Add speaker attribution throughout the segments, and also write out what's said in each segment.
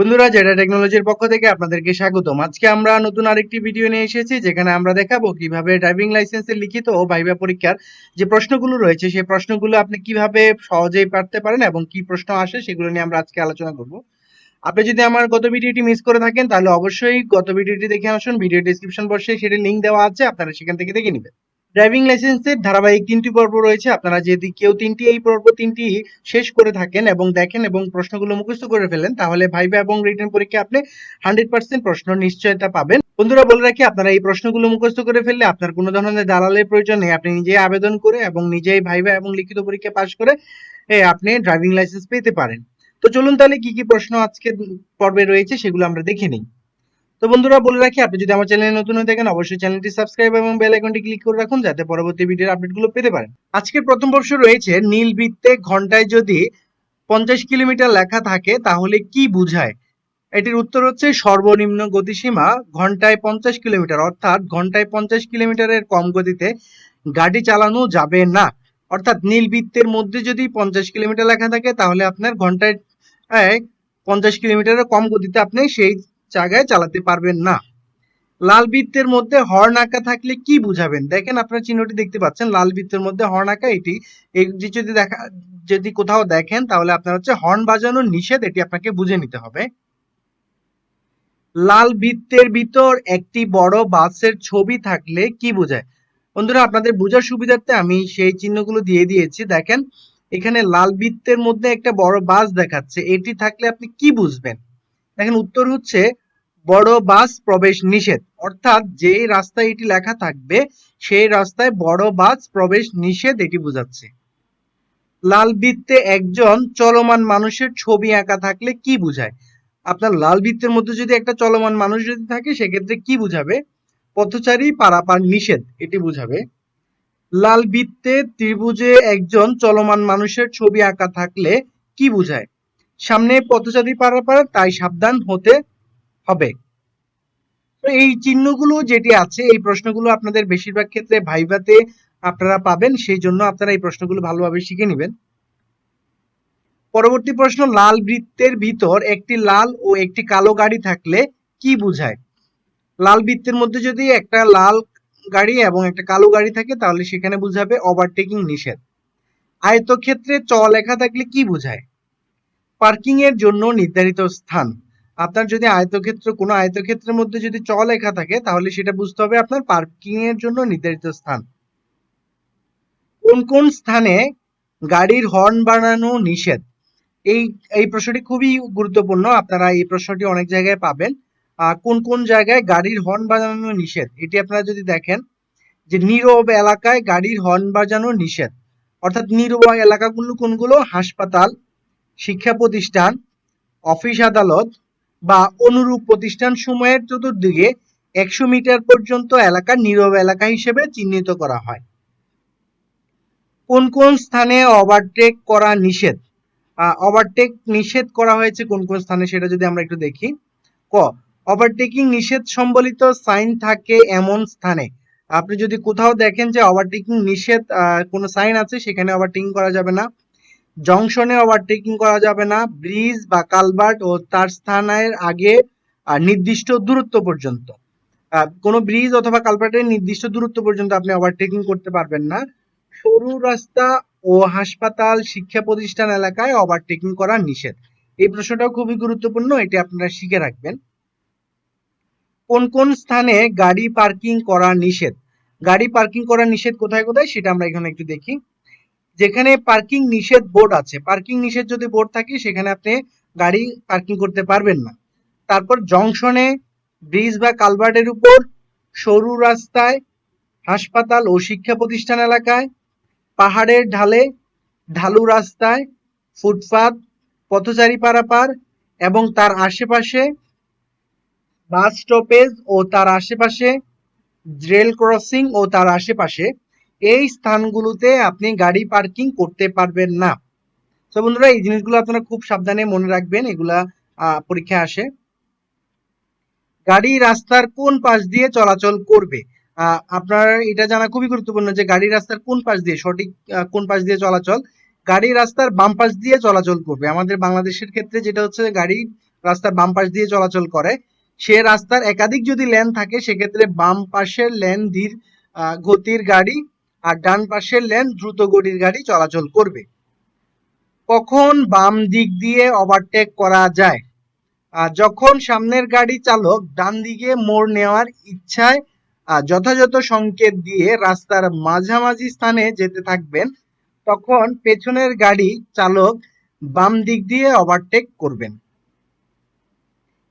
Speaker 1: বন্ধুরা জেডা টেকনোলজির পক্ষ থেকে আপনাদেরকে স্বাগতম। আজকে আমরা নতুন আরেকটি ভিডিও নিয়ে এসেছি, যেখানে আমরা দেখাবো কীভাবে ড্রাইভিং লাইসেন্সের লিখিত ও ভাইবা পরীক্ষার যে প্রশ্নগুলো রয়েছে, সেই প্রশ্নগুলো আপনি কীভাবে সহজেই পারতে পারেন এবং কি প্রশ্ন আসে সেগুলো নিয়ে আমরা আজকে আলোচনা করব। আপনি যদি আমার গত ভিডিওটি মিস করে থাকেন, তাহলে অবশ্যই গত ভিডিওটি দেখে আসুন। ভিডিও ডিসক্রিপশন বক্সে সেটির লিংক দেওয়া আছে, আপনারা সেখান থেকে দেখে নেবেন। ড্রাইভিং লাইসেন্সের ধারাবাহিক তিনটি পর্ব রয়েছে। আপনারা যদি কেউ তিনটি, এই পর্ব তিনটি শেষ করে থাকেন এবং দেখেন এবং প্রশ্নগুলো মুখস্থ করে ফেলেন, তাহলে ভাইবা এবং রিটার্ন পরীক্ষা আপনি হান্ড্রেড পার্সেন্ট প্রশ্ন নিশ্চয়তা পাবেন। বন্ধুরা, বলে রাখি, আপনারা এই প্রশ্নগুলো মুখস্থ করে ফেললে আপনার কোনো ধরনের দালালের প্রয়োজন নেই। আপনি নিজেই আবেদন করে এবং নিজেই ভাইবা এবং লিখিত পরীক্ষা পাশ করে আপনি ড্রাইভিং লাইসেন্স পেতে পারেন। তো চলুন তাহলে কি কি প্রশ্ন আজকের পর্বে রয়েছে সেগুলো আমরা দেখে নিই। তো বন্ধুরা, বলে রাখি, আপনি যদি আমার চ্যানেলে নতুন হয়ে থাকেন, অবশ্যই চ্যানেলটি সাবস্ক্রাইব এবং বেল আইকনটি ক্লিক করে রাখুন, যাতে পরবর্তী ভিডিওর আপডেটগুলো পেতে পারেন। আজকের প্রথম প্রশ্ন রয়েছে, নীল বৃত্তে ঘন্টায় যদি পঞ্চাশ কিলোমিটার লেখা থাকে, তাহলে কি বুঝায়? এটির উত্তর হচ্ছে, সর্বনিম্ন গতিসীমা ঘন্টায় পঞ্চাশ কিলোমিটার, অর্থাৎ ঘন্টায় পঞ্চাশ কিলোমিটারের কম গতিতে গাড়ি চালানো যাবে না। অর্থাৎ নীল বৃত্তের মধ্যে যদি পঞ্চাশ কিলোমিটার লেখা থাকে, তাহলে আপনার ঘন্টায় পঞ্চাশ কিলোমিটারের কম গতিতে আপনি সেই জায়গায় চালাতে পারবেন না। লাল বৃত্তের মধ্যে হর্ন আঁকা থাকলে কি বুঝাবেন? দেখেন আপনার চিহ্নটি দেখতে পাচ্ছেন, লাল বৃত্তের মধ্যে হর্ন আঁকা এটি এই যদি দেখা, যদি কোথাও দেখেন, তাহলে আপনার হচ্ছে হর্ন বাজানোর নিষেধ, এটি আপনাকে বুঝে নিতে হবে। লাল বৃত্তের ভিতর একটি বড় বাসের ছবি থাকলে কি বোঝায়? বন্ধুরা, আপনাদের বোঝার সুবিধার্থে আমি সেই চিহ্নগুলো দিয়ে দিয়েছি। দেখেন, এখানে লাল বৃত্তের মধ্যে একটা বড় বাস দেখাচ্ছে, এটি থাকলে আপনি কি বুঝবেন? দেখেন উত্তর হচ্ছে বড় বাস প্রবেশ নিষেধ। অর্থাৎ যে রাস্তায় এটি লেখা থাকবে, সেই রাস্তায় বড় বাস প্রবেশ নিষেধ এটি বোঝাচ্ছে। লাল বৃত্তে একজন চলমান মানুষের ছবি আঁকা থাকলে কি বোঝায়? আপনার লাল বৃত্তের মধ্যে যদি একটা চলমান মানুষ যদি থাকে, সেক্ষেত্রে কি বুঝাবে? পথচারী পারাপার নিষেধ, এটি বুঝাবে। লাল বৃত্তে ত্রিভুজে একজন চলমান মানুষের ছবি আঁকা থাকলে কি বুঝায়? সামনে পথচারী পারাপার তাই সাবধান হতে হবে। তো এই চিহ্নগুলো যেটি আছে, এই প্রশ্নগুলো আপনাদের বেশিরভাগ ক্ষেত্রে ভাইভাতে আপনারা পাবেন, সেই জন্য আপনারা এই প্রশ্নগুলো ভালোভাবে শিখে নেবেন। পরবর্তী প্রশ্ন, লাল বৃত্তের ভিতর একটি লাল ও একটি কালো গাড়ি থাকলে কি বোঝায়? লাল বৃত্তের মধ্যে যদি একটা লাল গাড়ি এবং একটা কালো গাড়ি থাকে, তাহলে সেখানে বুঝাবে ওভারটেকিং নিষেধ। আয়তক্ষেত্রে চ লেখা থাকলে কি বোঝায়? পার্কিং এর জন্য নির্ধারিত স্থান। আপনার যদি আয়তক্ষেত্র, কোনো আয়তক্ষেত্রের মধ্যে যদি চ লেখা থাকে, তাহলে সেটা বুঝতে হবে আপনার পার্কিং এর জন্য নির্ধারিত স্থান। কোন কোন স্থানে গাড়ির হর্ন বানানো নিষেধ? এই এই প্রশ্নটি খুবই গুরুত্বপূর্ণ, আপনারা এই প্রশ্নটি অনেক জায়গায় পাবেন। কোন কোন জায়গায় গাড়ির হর্ন বাজানো নিষেধ? এটি আপনারা যদি দেখেন, যে নীরব এলাকায় গাড়ির হর্ন বাজানো নিষেধ। অর্থাৎ নীরব এলাকাগুলো কোনগুলো? হাসপাতাল শিক্ষা প্রতিষ্ঠান, অফিস আদালত বা অনুরূপ প্রতিষ্ঠান সমূহের চতুর্দিকে একশো মিটার পর্যন্ত এলাকা নীরব এলাকা হিসেবে চিহ্নিত করা হয়। কোন কোন স্থানে ওভারটেক করা নিষেধ? ওভারটেক নিষেধ করা হয়েছে কোন কোন স্থানে সেটা যদি আমরা একটু দেখি। ক ওভারটেকিং নিষেধ সম্বলিত সাইন থাকে এমন স্থানে। আপনি যদি কোথাও দেখেন যে ওভারটেকিং নিষেধ কোনো সাইন আছে, সেখানে ওভারটেকিং করা যাবে না। জংশনে ওভারটেকিং করা যাবে না। ব্রিজ বা কালভার্ট ও তার স্থানের আগে নির্দিষ্ট দূরত্ব পর্যন্ত। কোনো ব্রিজ অথবা কালভার্টের নির্দিষ্ট দূরত্ব পর্যন্ত আপনি ওভারটেকিং করতে পারবেন না। সরু রাস্তা ও হাসপাতাল, শিক্ষা প্রতিষ্ঠান এলাকায় ওভারটেকিং করা নিষেধ। এই প্রশ্নটাও খুবই গুরুত্বপূর্ণ, এটি আপনারা শিখে রাখবেন। কোন কোন স্থানে গাড়ি পার্কিং করা নিষেধ? গাড়ি পার্কিং করা নিষেধ কোথায় কোথায়? সেটা আমরা এখানে একটু দেখি। যেখানে পার্কিং নিষেধ বোর্ড আছে। পার্কিং নিষেধ যদি বোর্ড থাকে, সেখানে আপনি গাড়ি পার্কিং করতে পারবেন না। তারপর জংশনে, ব্রিজ বা কালভার্টের উপর, সরু রাস্তায়, হাসপাতাল ও শিক্ষা প্রতিষ্ঠান এলাকায়, পাহাড়ের ঢালে, ঢালু রাস্তায়, ফুটপাত, পথচারী পারাপার এবং তার আশেপাশে বাস স্টপেজ ও তার আশেপাশে রেল ক্রসিং ও তার আশেপাশে এই স্থানগুলোতে আপনি গাড়ি পার্কিং করতে পারবেন না। তো বন্ধুরা এই জিনিসগুলো আপনারা খুব সাবধানে মনে রাখবেন এগুলা আহ, পরীক্ষায় আসে। গাড়ি রাস্তার কোন পাশ দিয়ে চলাচল করবে? আপনার এটা জানা খুবই গুরুত্বপূর্ণ যে গাড়ি রাস্তার কোন পাশ দিয়ে সঠিক কোন পাশ দিয়ে চলাচল? গাড়ি রাস্তার বাম পাশ দিয়ে চলাচল করবে। আমাদের বাংলাদেশের ক্ষেত্রে যেটা হচ্ছে গাড়ি রাস্তার বাম পাশ দিয়ে চলাচল করে সে রাস্তার একাধিক যদি লেন থাকে সেক্ষেত্রে বাম পাশের লেন ধীর গতির গাড়ি আর ডান পাশের লেন দ্রুত গতির গাড়ি চলাচল করবে। কখন বাম দিক দিয়ে ওভারটেক করা যায়? যখন সামনের গাড়ি চালক ডান দিকে মোড় নেওয়ার ইচ্ছায় যথাযথ সংকেত দিয়ে রাস্তার মাঝামাঝি স্থানে যেতে থাকবেন, তখন পেছনের গাড়ি চালক বাম দিক দিয়ে ওভারটেক করবেন।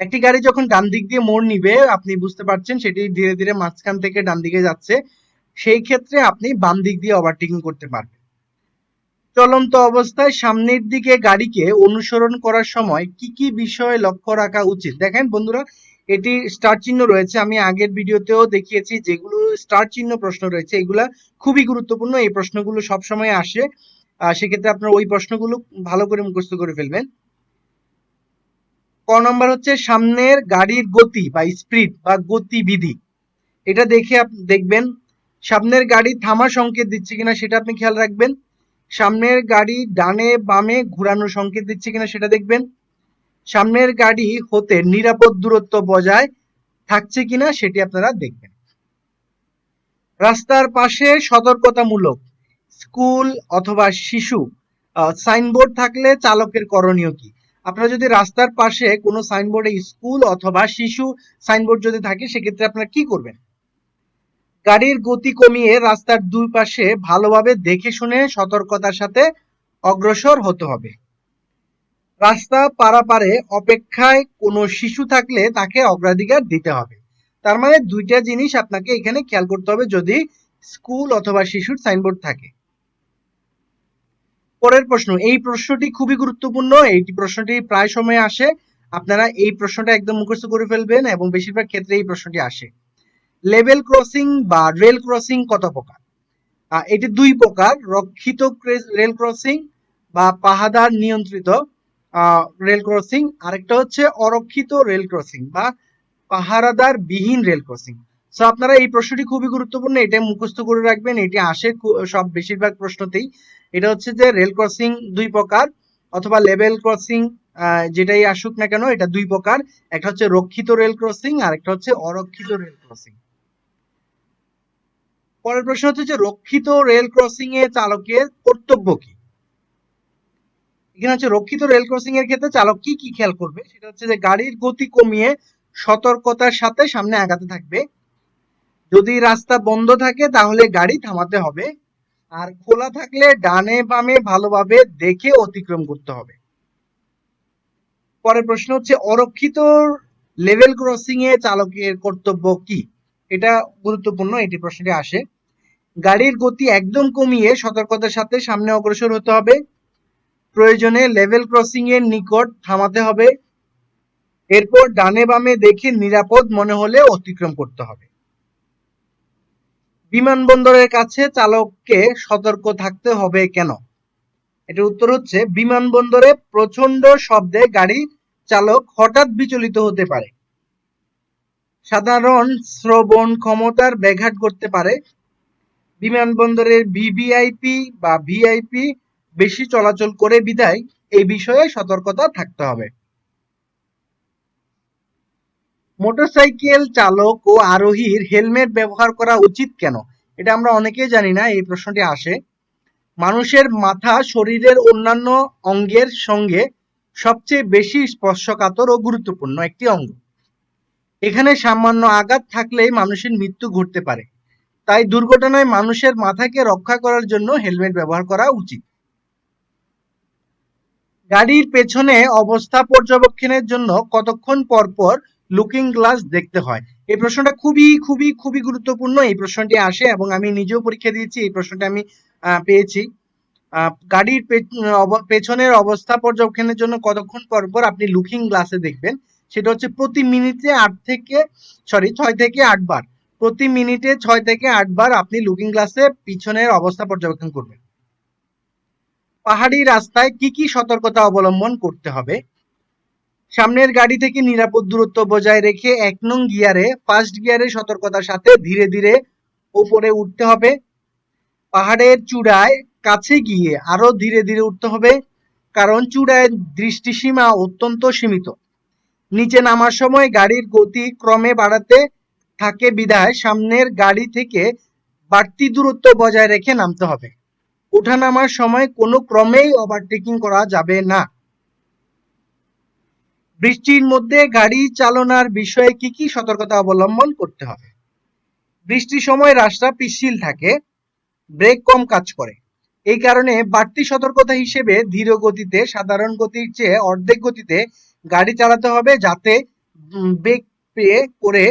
Speaker 1: একটি গাড়ি যখন ডান দিক দিয়ে মোড় নিবে, আপনি বুঝতে পারছেন সেটি ধীরে ধীরে মাঝখান থেকে ডান দিকে যাচ্ছে। সেই ক্ষেত্রে আপনি বাম দিক দিয়ে ওভারটেকিং করতে পারবেন। চলন্ত অবস্থায় সামনের দিকে গাড়িকে অনুসরণ করার সময় কি কি বিষয় লক্ষ্য রাখা উচিত? দেখেন বন্ধুরা, এটি স্টার চিহ্ন রয়েছে। আমি আগের ভিডিওতেও দেখিয়েছি যেগুলো স্টার চিহ্ন প্রশ্ন রয়েছে। এগুলা খুবই গুরুত্বপূর্ণ। এই প্রশ্নগুলো সবসময় আসে। সেক্ষেত্রে আপনার ওই প্রশ্নগুলো ভালো করে মুখস্থ করে ফেলবেন। ক নম্বর হচ্ছে সামনের গাড়ির গতি বা স্পিড বা গতিবিধি। এটা দেখে দেখবেন সামনের গাড়ি থামার সংকেত দিচ্ছে কিনা সেটা আপনি খেয়াল রাখবেন। সামনের গাড়ি ডানে বামে ঘোরানোর সংকেত দিচ্ছে কিনা সেটা দেখবেন। সামনের গাড়ি হতে নিরাপদ দূরত্ব বজায় থাকছে কিনা সেটি আপনারা দেখবেন। রাস্তার পাশে সতর্কতামূলক স্কুল অথবা শিশু সাইনবোর্ড থাকলে চালকের করণীয় কি? আপনারা যদি রাস্তার পাশে কোনো সাইনবোর্ডে স্কুল অথবা শিশু সাইনবোর্ড যদি থাকে, সেক্ষেত্রে আপনারা কি করবেন? গাড়ির গতি কমিয়ে রাস্তার দুই পাশে ভালোভাবে দেখে শুনে সতর্কতার সাথে অগ্রসর হতে হবে। রাস্তা পারাপারে অপেক্ষায় কোনো শিশু থাকলে তাকে অগ্রাধিকার দিতে হবে। তার মানে দুইটা জিনিস আপনাকে এখানে খেয়াল করতে হবে যদি স্কুল অথবা শিশুর সাইনবোর্ড থাকে। পরের প্রশ্ন, এই প্রশ্নটি খুবই গুরুত্বপূর্ণ। এই প্রশ্নটি প্রায় সময় আসে। আপনারা এই প্রশ্নটা একদম মুখস্থ করে ফেলবেন এবং বেশিরভাগ ক্ষেত্রে এই প্রশ্নটি আসে। লেভেল ক্রসিং বা রেল ক্রসিং কত প্রকার? এটি দুই প্রকার, রক্ষিত রেল ক্রসিং বা পাহাদার নিয়ন্ত্রিত রেল ক্রসিং। আরেকটা হচ্ছে অরক্ষিত রেল ক্রসিং বা পাহারাদার বিহীন রেল ক্রসিং। সো আপনারা এই প্রশ্নটি খুবই গুরুত্বপূর্ণ, এটা মুখস্থ করে রাখবেন, এটি আসে সব বেশিরভাগ প্রশ্নতেই। এটা হচ্ছে যে রেল ক্রসিং দুই প্রকার, অথবা লেভেল ক্রসিং যেটাই আসুক না কেন, এটা দুই প্রকার। একটা হচ্ছে রক্ষিত রেল ক্রসিং আর একটা হচ্ছে অরক্ষিত রেল ক্রসিং। পরের প্রশ্ন হচ্ছে যে রক্ষিত রেল ক্রসিং এ চালকের কর্তব্য কি? এখানে হচ্ছে রক্ষিত রেল ক্রসিং এর ক্ষেত্রে চালক কি কি খেয়াল করবে? সেটা হচ্ছে যে গাড়ির গতি কমিয়ে সতর্কতার সাথে সামনে আগাতে থাকবে। যদি রাস্তা বন্ধ থাকে তাহলে গাড়ি থামাতে হবে। আর খোলা থাকলে ডানে বামে ভালোভাবে দেখে অতিক্রম করতে হবে। পরের প্রশ্ন হচ্ছে অরক্ষিত লেভেল ক্রসিং এ চালকের কর্তব্য কি? এটা গুরুত্বপূর্ণ, এটি প্রশ্নটি আসে। গাড়ির গতি একদম কমিয়ে সতর্কতার সাথে সামনে অগ্রসর হতে হবে। প্রয়োজনে লেভেল ক্রসিং এর নিকট থামাতে হবে। এরপর ডানে বামে দেখে নিরাপদ মনে হলে অতিক্রম করতে হবে। বিমানবন্দরের কাছে চালককে সতর্ক থাকতে হবে কেন? এটার উত্তর হচ্ছে, বিমানবন্দরে প্রচণ্ড শব্দে গাড়ি চালক হঠাৎ বিচলিত হতে পারে। সাধারণ শ্রবণ ক্ষমতার ব্যাঘাত করতে পারে। বিমানবন্দরের ভিভিআইপি বা ভিআইপি বেশি চলাচল করে বিধায় এই বিষয়ে সতর্কতা থাকতে হবে। মোটরসাইকেল চালক ও আরোহীর হেলমেট ব্যবহার করা উচিত কেন? এটা আমরা অনেকেই জানি না, এই প্রশ্নটি আসে। মানুষের মাথা শরীরের অন্যান্য অঙ্গের সঙ্গে সবচেয়ে বেশি স্পর্শকাতর ও গুরুত্বপূর্ণ একটি অঙ্গ। এখানে সামান্য আঘাত থাকলেই মানুষের মৃত্যু ঘটতে পারে। তাই দুর্ঘটনায় মানুষের মাথাকে রক্ষা করার জন্য হেলমেট ব্যবহার করা উচিত। গাড়ির পেছনে অবস্থা পর্যবেক্ষণের জন্য কতক্ষণ পর পর লুকিং গ্লাস দেখতে হয়? এই প্রশ্নটা খুবই খুবই খুবই গুরুত্বপূর্ণ। এই প্রশ্নটি আসে এবং আমি নিজেও পরীক্ষা দিয়েছি, এই প্রশ্নটা আমি পেয়েছি। গাড়ির পেছনের অবস্থা পর্যবেক্ষণের জন্য কতক্ষণ পর পর আপনি লুকিং গ্লাসে দেখবেন, সেটা হচ্ছে প্রতি মিনিটে আট থেকে সরি ছয় থেকে আট বার প্রতি মিনিটে ছয় থেকে আট বার আপনি লুকিং গ্লাসে পিছনের অবস্থা পর্যবেক্ষণ করবেন। পাহাড়ি রাস্তায় কি কি সতর্কতা অবলম্বন করতে হবে? সামনের গাড়ি থেকে নিরাপদ দূরত্ব বজায় রেখে এক নং গিয়ারে ফার্স্ট গিয়ারে সতর্কতার সাথে ধীরে ধীরে উপরে উঠতে হবে। পাহাড়ের চূড়ায় কাছে গিয়ে আরও ধীরে ধীরে উঠতে হবে, কারণ চূড়ায় দৃষ্টিসীমা অত্যন্ত সীমিত। নিচে নামার সময় গাড়ির গতি ক্রমে বাড়াতে থাকে বিধায় সামনের গাড়ি থেকে বাড়তি দূরত্ব বজায় রেখে নামতে হবে। ওঠা নামার সময় কোনো ক্রমেই ওভারটেকিং করা যাবে না। বৃষ্টির মধ্যে গাড়ি চালনার বিষয়ে কি কি সতর্কতা অবলম্বন করতে হবে? বৃষ্টির সময় রাস্তা পিচ্ছিল থাকে ব্রেক কম কাজ করে। এই কারণে বাড়তি সতর্কতা হিসেবে ধীর গতিতে, সাধারণ গতির চেয়ে অর্ধেক গতিতে গাড়ি চালাতে হবে যাতে ব্রেক পেয়ে করে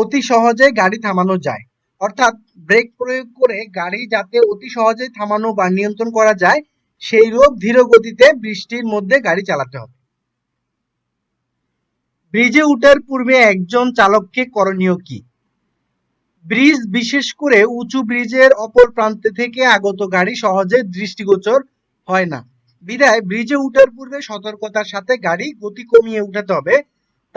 Speaker 1: অতি সহজে গাড়ি থামানো যায়। অর্থাৎ ব্রেক প্রয়োগ করে গাড়ি যাতে অতি সহজে থামানো বা নিয়ন্ত্রণ করা যায়, সেই রূপ ধীর গতিতে বৃষ্টির মধ্যে গাড়ি চালাতে হবে। ব্রিজে উঠার পূর্বে একজন চালককে করণীয় কি? ব্রিজ বিশেষ করে উঁচু ব্রিজের অপর প্রান্তে থেকে আগত গাড়ি সহজে দৃষ্টিগোচর হয় না। বিধায় ব্রিজে উঠার পূর্বে সতর্কতার সাথে গাড়ি গতি কমিয়ে উঠাতে হবে।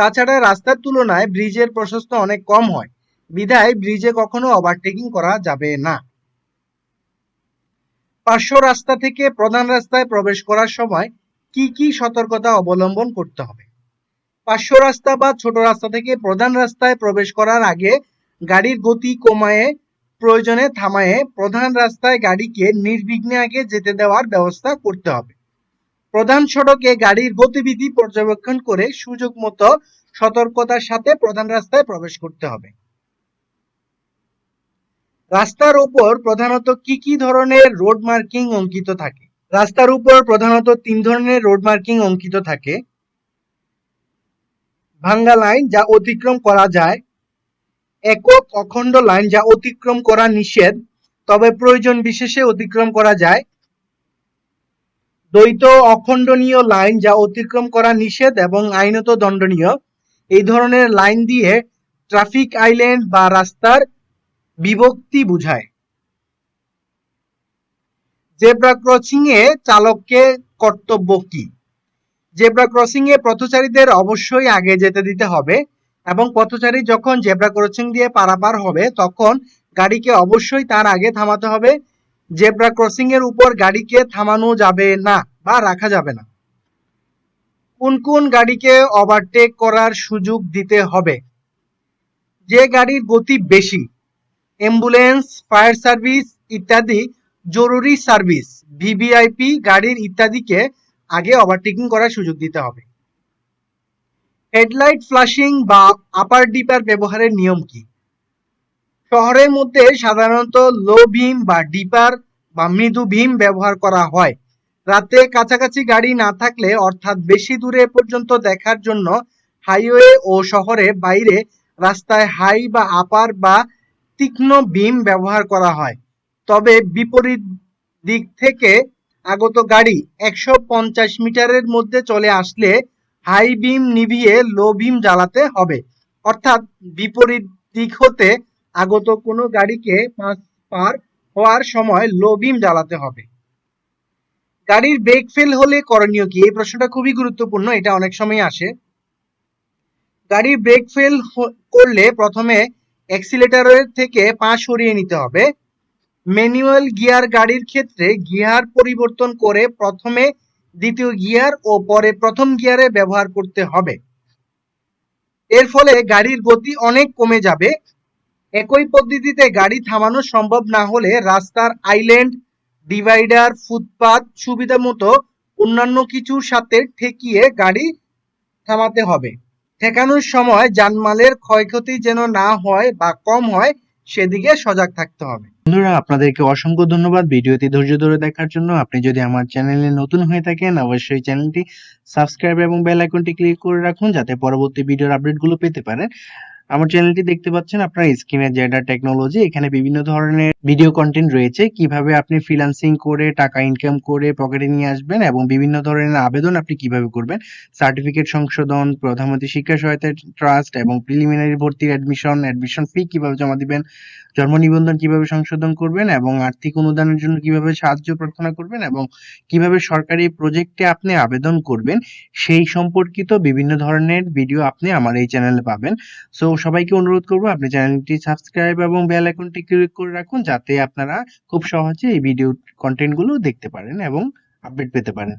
Speaker 1: তাছাড়া রাস্তার তুলনায় ব্রিজের প্রশস্ত অনেক কম হয়। বিধায় ব্রিজে কখনো ওভারটেকিং করা যাবে না। পার্শ্ব রাস্তা থেকে প্রধান রাস্তায় প্রবেশ করার সময় কি কি সতর্কতা অবলম্বন করতে হবে? পার্শ্ব রাস্তা বা ছোট রাস্তা থেকে প্রধান রাস্তায় প্রবেশ করার আগে গাড়ির গতি কমায়ে, প্রয়োজনে থামায়ে প্রধান রাস্তায় গাড়িকে নির্বিঘ্নে আগে যেতে দেওয়ার ব্যবস্থা করতে হবে। প্রধান সড়কে গাড়ির গতিবিধি পর্যবেক্ষণ করে সুযোগ মতো সতর্কতার সাথে প্রধান রাস্তায় প্রবেশ করতে হবে। রাস্তার উপর প্রধানত কি কি ধরনের রোড মার্কিং অঙ্কিত থাকে? রাস্তার উপর প্রধানত তিন ধরনের রোড মার্কিং অঙ্কিত থাকে। ভাঙ্গা লাইন যা অতিক্রম করা যায়। একক অখণ্ড লাইন যা অতিক্রম করা নিষেধ, তবে প্রয়োজন বিশেষে অতিক্রম করা যায়। দ্বৈত অখণ্ডনীয় লাইন যা অতিক্রম করা নিষেধ এবং আইনত দণ্ডনীয়। এই ধরনের লাইন দিয়ে ট্রাফিক আইল্যান্ড বা রাস্তার বিভক্তি বুঝায়। জেব্রা ক্রসিং এ চালককে কর্তব্য কি? জেব্রা ক্রসিং এ পথচারীদের অবশ্যই আগে যেতে দিতে হবে এবং পথচারী যখন জেব্রা ক্রসিং দিয়ে পারাপার হবে, তখন গাড়িকে অবশ্যই তার আগে থামাতে হবে জেব্রা ক্রসিং এর উপর গাড়িকে থামানো যাবে না বা রাখা যাবে না। কোন কোন গাড়িকে ওভারটেক করার সুযোগ দিতে হবে? যে গাড়ির গতি বেশি অ্যাম্বুলেন্স ফায়ার সার্ভিস ইত্যাদি জরুরি সার্ভিস ভিভিআইপি গাড়ির ইত্যাদিকে আগে ওভারটেকিং করার সুযোগ দিতে হবে। হেডলাইট ফ্লাশিং বা আপার ডিপার ব্যবহারের নিয়ম কি? শহরের মধ্যে সাধারণত লো বিম বা ডিপার বা মৃদু ভীম ব্যবহার করা হয়। রাতে কাছাকাছি গাড়ি না থাকলে অর্থাৎ বেশি দূরে পর্যন্ত দেখার জন্য হাইওয়ে ও শহরে বাইরে রাস্তায় হাই বা আপার বা তীক্ষ্ণ বিম ব্যবহার করা হয়। তবে বিপরীত দিক থেকে আগত গাড়ি একশো পঞ্চাশ মিটারের মধ্যে চলে আসলে হাই বিম নিভিয়ে লো বিম জ্বালাতে হবে। অর্থাৎ বিপরীত দিক হতে আগত কোনো গাড়িকে পার হওয়ার সময় লো বিম জ্বালাতে হবে। গাড়ির ব্রেক ফেল হলে করণীয় কি? এই প্রশ্নটা খুবই গুরুত্বপূর্ণ, এটা অনেক সময় আসে। গাড়ির ব্রেক ফেল করলে প্রথমে অ্যাক্সিলেটরের থেকে পা সরিয়ে নিতে হবে। ম্যানুয়াল গিয়ার গাড়ির ক্ষেত্রে গিয়ার পরিবর্তন করে প্রথমে দ্বিতীয় গিয়ার ও পরে প্রথম গিয়ারে ব্যবহার করতে হবে। এর ফলে গাড়ির গতি অনেক কমে যাবে। একই পদ্ধতিতে গাড়ি থামানো সম্ভব না হলে রাস্তার আইল্যান্ড, ডিভাইডার, ফুটপাত সুবিধা মতো অন্যান্য কিছুর সাথে ঠেকিয়ে গাড়ি থামাতে হবে। ঠেকানোর সময় জানমালের ক্ষয়ক্ষতি যেন না হয় বা কম হয়, সেদিকে সজাগ থাকতে হবে।
Speaker 2: বন্ধুরা, আপনাদেরকে অসংখ্য ধন্যবাদ। ভিডিওটি ধৈর্য ধরে দেখার জন্য আপনি যদি আমার চ্যানেলে নতুন হয়ে থাকেন, অবশ্যই চ্যানেলটি সাবস্ক্রাইব এবং বেল আইকনটি ক্লিক করে রাখুন, যাতে পরবর্তী ভিডিওর আপডেটগুলো পেতে পারেন। আমার চ্যানেলটি দেখতে পাচ্ছেন, আপনার স্ক্রিনে জেডার টেকনোলজি এখানে বিভিন্ন ধরনের ভিডিও কন্টেন্ট রয়েছে। কীভাবে আপনি ফ্রিল্যান্সিং করে টাকা ইনকাম করে পকেটে নিয়ে আসবেন এবং বিভিন্ন ধরনের আবেদন আপনি কীভাবে করবেন? সার্টিফিকেট সংশোধন প্রধানমন্ত্রী শিক্ষা সহায়তা ট্রাস্ট এবং প্রিলিমিনারি ভর্তির অ্যাডমিশন অ্যাডমিশন ফি কীভাবে জমা দিবেন, জন্ম নিবন্ধন কীভাবে সংশোধন করবেন এবং আর্থিক অনুদানের জন্য কীভাবে সাহায্য প্রার্থনা করবেন এবং কীভাবে সরকারি প্রজেক্টে আপনি আবেদন করবেন, সেই সম্পর্কিত বিভিন্ন ধরনের ভিডিও আপনি আমার এই চ্যানেলে পাবেন। সো সবাইকে অনুরোধ করব আপনি চ্যানেলটি সাবস্ক্রাইব এবং বেল আইকনটি ক্লিক করে রাখুন যাতে আপনারা খুব সহজে এই ভিডিও কন্টেন্টগুলো দেখতে পারেন এবং আপডেট পেতে পারেন।